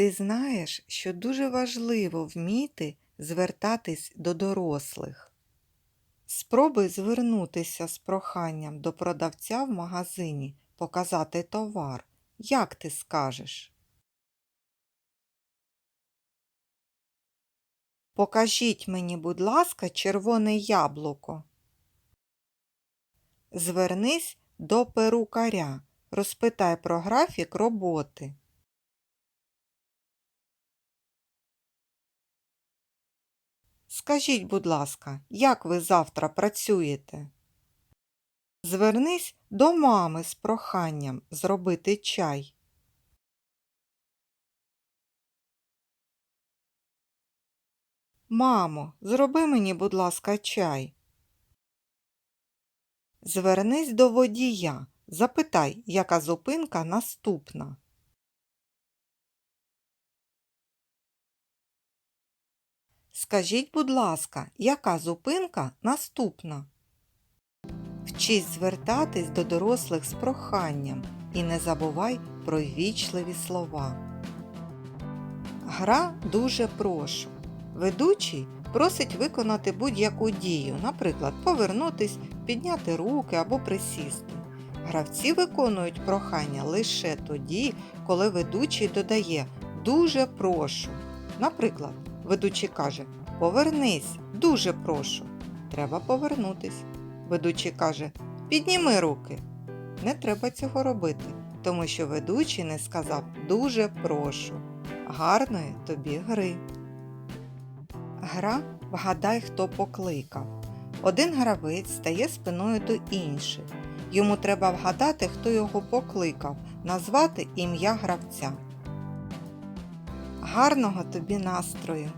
Ти знаєш, що дуже важливо вміти звертатись до дорослих. Спробуй звернутися з проханням до продавця в магазині, показати товар. Як ти скажеш? Покажіть мені, будь ласка, червоне яблуко. Звернись до перукаря. Розпитай про графік роботи. Скажіть, будь ласка, як ви завтра працюєте? Звернись до мами з проханням зробити чай. Мамо, зроби мені, будь ласка, чай. Звернись до водія. Запитай, яка зупинка наступна. Скажіть, будь ласка, яка зупинка наступна? Вчись звертатись до дорослих з проханням і не забувай про ввічливі слова. Гра дуже прошу. Ведучий просить виконати будь-яку дію, наприклад, повернутись, підняти руки або присісти. Гравці виконують прохання лише тоді, коли ведучий додає дуже прошу. Наприклад, ведучий каже Повернись, дуже прошу. Треба повернутись. Ведучий каже Підніми руки. Не треба цього робити, тому що ведучий не сказав дуже прошу. Гарної тобі гри. Гра Вгадай, хто покликав. Один гравець стає спиною до інших. Йому треба вгадати, хто його покликав, назвати ім'я гравця. Гарного тобі настрою!